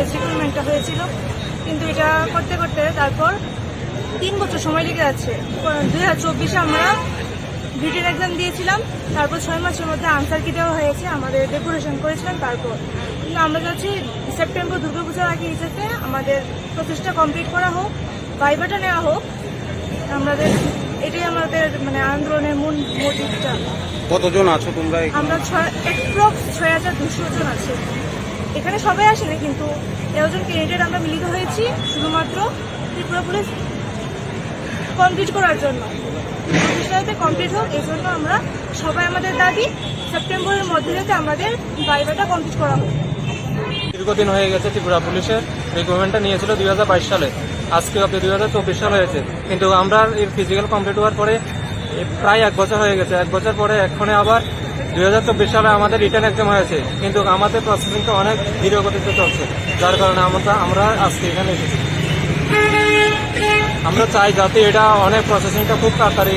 রিক্রুটমেন্টটা হয়েছিল। কিন্তু এটা করতে করতে তারপর তিন বছর সময় লেগে যাচ্ছে। দুই হাজার চব্বিশে আমরা রিটেন এক্সাম দিয়েছিলাম। তারপর ছয় মাসের মধ্যে আনসার কি দেওয়া হয়েছে আমাদের ডেকোরেশন করেছিলাম তারপর। কিন্তু আমরা যাচ্ছি সেপ্টেম্বর দুর্গাপূজার আগে হিসেবে আমাদের প্রচেষ্টা কমপ্লিট করা হোক ভাইবাটা নেওয়া হোক। আমাদের এটাই আমাদের মানে আন্দোলনের মূল মোটিভটা কতজন আছো তোমরা আমরা ছয় অ্যাপ্রক্স ছয় হাজার দুশো জন আছে। এখানে সবাই আসেনি, কিন্তু এগারোজন ক্যান্ডিডেট আমরা মিলিত হয়েছি শুধুমাত্র ত্রিপুরা পুলিশ কমপ্লিট করার জন্য। প্রফেশনালতে কমপ্লিট হোক, এই জন্য আমরা সবাই আমাদের দাবি, সেপ্টেম্বরের মধ্যে যাতে আমাদের বাইবাটা কমপ্লিট করা হোক। দীর্ঘদিন হয়ে গেছে ত্রিপুরা পুলিশের রিক্রুটমেন্টটা নিয়েছিল দুই হাজার বাইশ সালে। আজকে অব্দি দুই হাজার চব্বিশ সাল হয়েছে। কিন্তু আমরা এর ফিজিক্যাল কমপ্লিট হওয়ার পরে প্রায় এক বছর হয়ে গেছে। এক বছর পরে এক্ষণে আবার দুই হাজার চব্বিশ সালে আমাদের রিটার্ন এক্সাম হয়েছে, কিন্তু আমাদের প্রসেসিংটা অনেক ধীর গতিতে চলছে, যার কারণে আমরা আমরা আজকে এখানে এসেছি। আমরা চাই যাতে এটা অনেক প্রসেসিংটা খুব তাড়াতাড়ি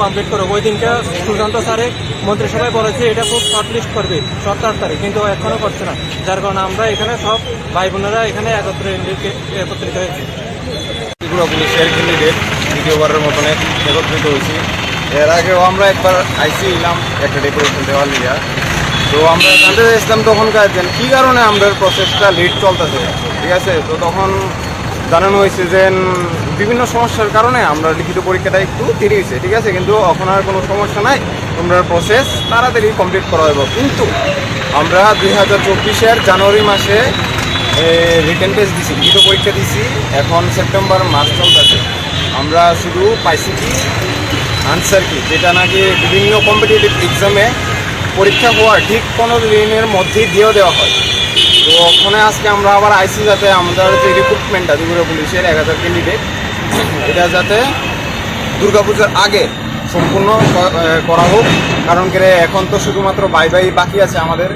কমপ্লিট করবে ওই দিনকে সুশান্ত স্যারে মন্ত্রিসভায় বলেছে, এটা খুব শর্ট লিস্ট করবে, সব তাড়াতাড়ি, কিন্তু এখনও করছে না। যার কারণে আমরা এখানে সব ভাই বোনেরা এখানে একত্রিত একত্রিত হয়েছি। ত্রিপুরা পুলিশের ক্যান্ডিডেট দ্বিতীয়বারের মতন একত্রিত হয়েছি। এর আগেও আমরা একবার আইসি এলাম একটা ডেকোরেশন দেওয়ার লিয়া তো আমরা জানতে চাইছিলাম তখন কাজেন, কী কারণে আমাদের প্রসেসটা লেট চলতেছে? ঠিক আছে? তো তখন জানানো হয়েছে যে, বিভিন্ন সমস্যার কারণে আমরা লিখিত পরীক্ষাটা একটু দেরি হয়েছে, ঠিক আছে? কিন্তু এখন আর কোনো সমস্যা নাই। তোমরা প্রসেস তাড়াতাড়ি কমপ্লিট করা হবে কিন্তু আমরা দুই হাজার চব্বিশের জানুয়ারি মাসে রিটেন টেস্ট দিছি, লিখিত পরীক্ষা দিছি। এখন সেপ্টেম্বর মাস চলতেছে। আমরা শুধু পাইছি কি কি যেটা নাকি বিভিন্ন কম্পিটিটিভ এক্সামে পরীক্ষা হওয়ার ঠিক পনেরো দিনের মধ্যেই দিয়েও দেওয়া হয়। তো ওখানে আজকে আমরা আবার আইসি যাতে আমাদের যে রিক্রুটমেন্টটা দুর্গা পুলিশের এক হাজার ক্যান্ডিডেট এটা যাতে দুর্গাপূজার আগে সম্পূর্ণ করা হোক। কারণ কি এখন তো শুধুমাত্র বাই বাই বাকি আছে আমাদের।